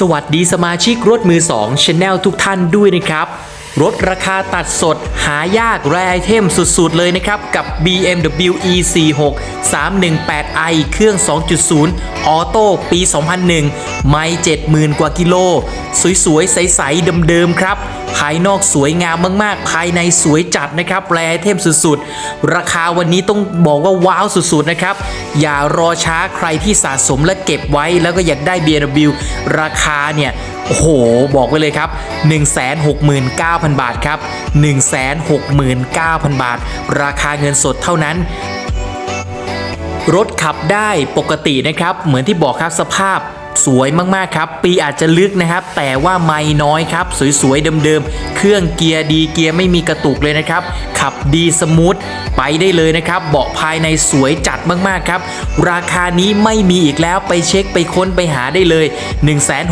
สวัสดีสมาชิกรถมือ2 Channel ทุกท่านด้วยนะครับ รถราคาตัดสดหายากแรไอเทมสุดๆ เลยนะครับ กับ BMW E46 318i เครื่อง 2.0 ออโต้ปี 2001ไม่70,000กว่ากิโล สวยๆ ใสๆเดิมๆครับ ภายนอกสวยงามมากๆ ภายในสวยจัดนะครับแรไอเทมสุดๆ ราคาวันนี้ต้องบอกว่าว้าวสุดๆ นะครับ อย่ารอช้าใครที่สะสมและเก็บไว้แล้วก็อยากได้ BMW ราคาเนี่ยโอ้โห บอกไว้เลยครับ 169,000 บาทครับ 169,000 บาท ราคาเงินสดเท่านั้นรถขับได้ปกตินะครับ เหมือนที่บอกครับสภาพ สวยมากๆครับ ปีอาจจะลึกนะครับ แต่ว่าไม่น้อยครับ สวยๆเดิมๆ เครื่องเกียร์ดีเกียร์ไม่มีกระตุกเลยนะครับ ขับดีสมูทไปได้เลยนะครับ เบาะภายในสวยจัดมากๆครับ ราคานี้ไม่มีอีกแล้วไปเช็คไปค้นไปหาได้เลย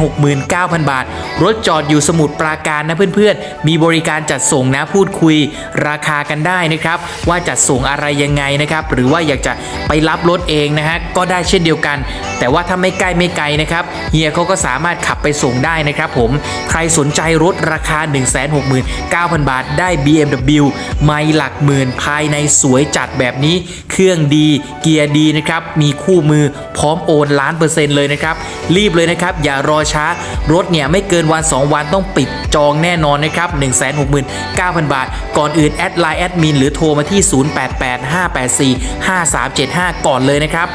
169,000 บาท รถจอดอยู่สมุทรปราการนะเพื่อนๆ มีบริการจัดส่งนะพูดคุย ราคากันได้นะครับ ว่าจัดส่งอะไรยังไงนะครับ หรือว่าอยากจะไปรับรถเองนะฮะก็ได้เช่นเดียวกัน แต่ว่าถ้าไม่ใกล้ไม่ไกลนะนะครับเฮียเขาก็สามารถขับไปส่งได้นะครับผมใครสนใจรถราคา 169,000 บาทได้ BMW ไม่หลักหมื่นภายในสวยจัดแบบนี้ เครื่องดี เกียร์ดีนะครับ มีคู่มือพร้อมโอนล้านเปอร์เซ็นต์เลยนะครับ รีบเลยนะครับ อย่ารอช้ารถเนี่ยไม่เกินวัน 2 วันต้องปิดจองแน่นอนนะครับ 169,000 บาท ก่อนอื่น แอดไลน์แอดมินหรือโทรมาที่ 0885845375 ก่อนเลยนะครับ